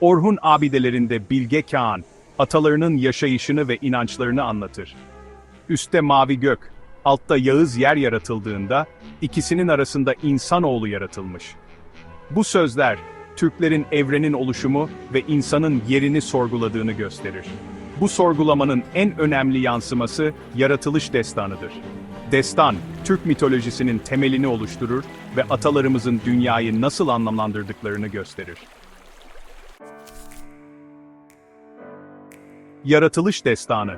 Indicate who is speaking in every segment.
Speaker 1: Orhun abidelerinde Bilge Kağan, atalarının yaşayışını ve inançlarını anlatır. Üste mavi gök, altta Yağız yer yaratıldığında, ikisinin arasında insanoğlu yaratılmış. Bu sözler, Türklerin evrenin oluşumu ve insanın yerini sorguladığını gösterir. Bu sorgulamanın en önemli yansıması yaratılış destanıdır. Destan, Türk mitolojisinin temelini oluşturur ve atalarımızın dünyayı nasıl anlamlandırdıklarını gösterir. Yaratılış destanı,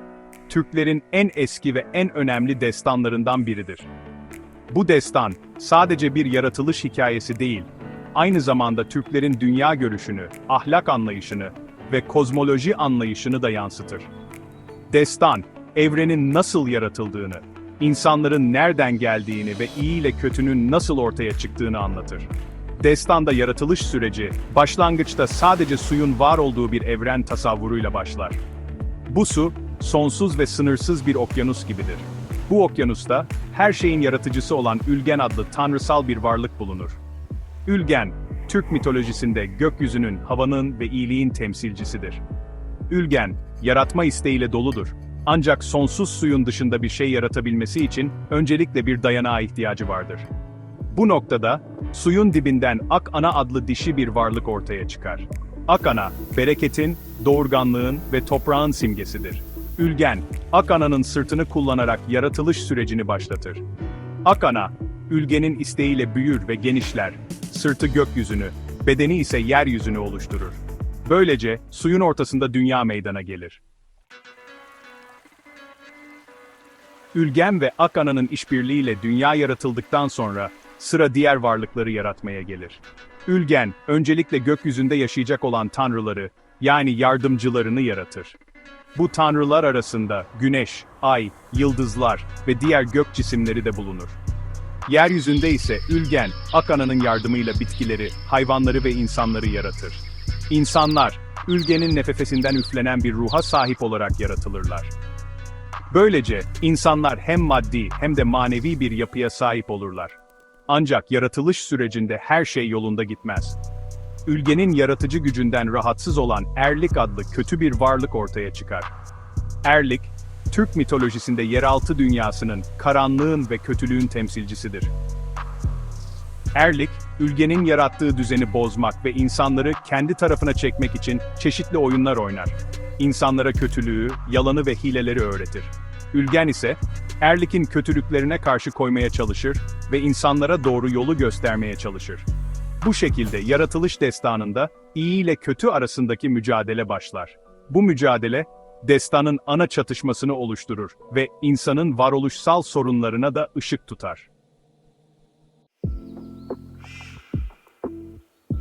Speaker 1: Türklerin en eski ve en önemli destanlarından biridir. Bu destan, sadece bir yaratılış hikayesi değil, aynı zamanda Türklerin dünya görüşünü, ahlak anlayışını ve kozmoloji anlayışını da yansıtır. Destan, evrenin nasıl yaratıldığını, insanların nereden geldiğini ve iyi ile kötünün nasıl ortaya çıktığını anlatır. Destanda yaratılış süreci, başlangıçta sadece suyun var olduğu bir evren tasavvuruyla başlar. Bu su, sonsuz ve sınırsız bir okyanus gibidir. Bu okyanusta, her şeyin yaratıcısı olan Ülgen adlı tanrısal bir varlık bulunur. Ülgen, Türk mitolojisinde gökyüzünün, havanın ve iyiliğin temsilcisidir. Ülgen, yaratma isteğiyle doludur. Ancak sonsuz suyun dışında bir şey yaratabilmesi için öncelikle bir dayanağa ihtiyacı vardır. Bu noktada, suyun dibinden Akana adlı dişi bir varlık ortaya çıkar. Akana, bereketin, doğurganlığın ve toprağın simgesidir. Ülgen, Akana'nın sırtını kullanarak yaratılış sürecini başlatır. Akana, ülgenin isteğiyle büyür ve genişler, sırtı gökyüzünü, bedeni ise yeryüzünü oluşturur. Böylece suyun ortasında dünya meydana gelir. Ülgen ve Akana'nın işbirliğiyle dünya yaratıldıktan sonra sıra diğer varlıkları yaratmaya gelir. Ülgen, öncelikle gökyüzünde yaşayacak olan tanrıları, yani yardımcılarını yaratır. Bu tanrılar arasında güneş, ay, yıldızlar ve diğer gök cisimleri de bulunur. Yeryüzünde ise Ülgen, Akana'nın yardımıyla bitkileri, hayvanları ve insanları yaratır. İnsanlar, Ülgen'in nefesinden üflenen bir ruha sahip olarak yaratılırlar. Böylece, insanlar hem maddi hem de manevi bir yapıya sahip olurlar. Ancak yaratılış sürecinde her şey yolunda gitmez. Ülgenin yaratıcı gücünden rahatsız olan Erlik adlı kötü bir varlık ortaya çıkar. Erlik, Türk mitolojisinde yeraltı dünyasının, karanlığın ve kötülüğün temsilcisidir. Erlik, ülgenin yarattığı düzeni bozmak ve insanları kendi tarafına çekmek için çeşitli oyunlar oynar. İnsanlara kötülüğü, yalanı ve hileleri öğretir. Ülgen ise, Erlik'in kötülüklerine karşı koymaya çalışır ve insanlara doğru yolu göstermeye çalışır. Bu şekilde yaratılış destanında iyi ile kötü arasındaki mücadele başlar. Bu mücadele, destanın ana çatışmasını oluşturur ve insanın varoluşsal sorunlarına da ışık tutar.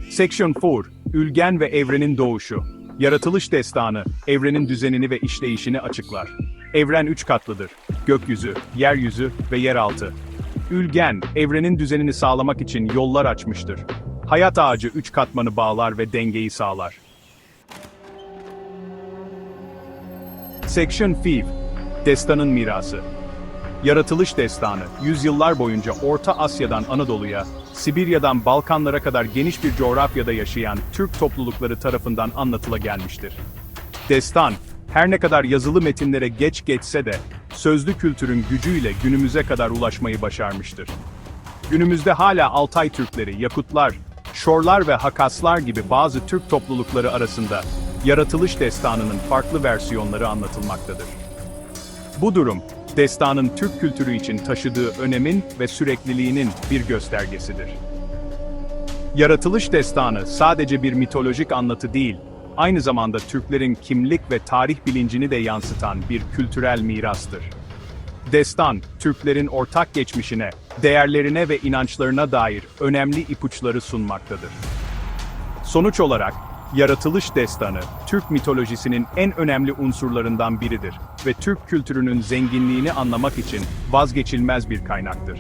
Speaker 1: Section 4, Ülgen ve Evrenin Doğuşu. Yaratılış destanı, evrenin düzenini ve işleyişini açıklar. Evren üç katlıdır. Gökyüzü, yeryüzü ve yeraltı. Ülgen, evrenin düzenini sağlamak için yollar açmıştır. Hayat ağacı üç katmanı bağlar ve dengeyi sağlar. Section 5, Destanın Mirası. Yaratılış destanı, yüzyıllar boyunca Orta Asya'dan Anadolu'ya, Sibirya'dan Balkanlara kadar geniş bir coğrafyada yaşayan Türk toplulukları tarafından anlatıla gelmiştir. Destan, her ne kadar yazılı metinlere geç geçse de, sözlü kültürün gücüyle günümüze kadar ulaşmayı başarmıştır. Günümüzde hala Altay Türkleri, Yakutlar, Şorlar ve Hakaslar gibi bazı Türk toplulukları arasında yaratılış destanının farklı versiyonları anlatılmaktadır. Bu durum, destanın Türk kültürü için taşıdığı önemin ve sürekliliğinin bir göstergesidir. Yaratılış destanı sadece bir mitolojik anlatı değil, aynı zamanda Türklerin kimlik ve tarih bilincini de yansıtan bir kültürel mirastır. Destan, Türklerin ortak geçmişine, değerlerine ve inançlarına dair önemli ipuçları sunmaktadır. Sonuç olarak, yaratılış destanı, Türk mitolojisinin en önemli unsurlarından biridir ve Türk kültürünün zenginliğini anlamak için vazgeçilmez bir kaynaktır.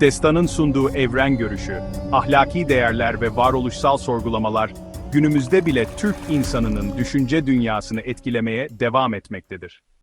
Speaker 1: Destanın sunduğu evren görüşü, ahlaki değerler ve varoluşsal sorgulamalar, günümüzde bile Türk insanının düşünce dünyasını etkilemeye devam etmektedir.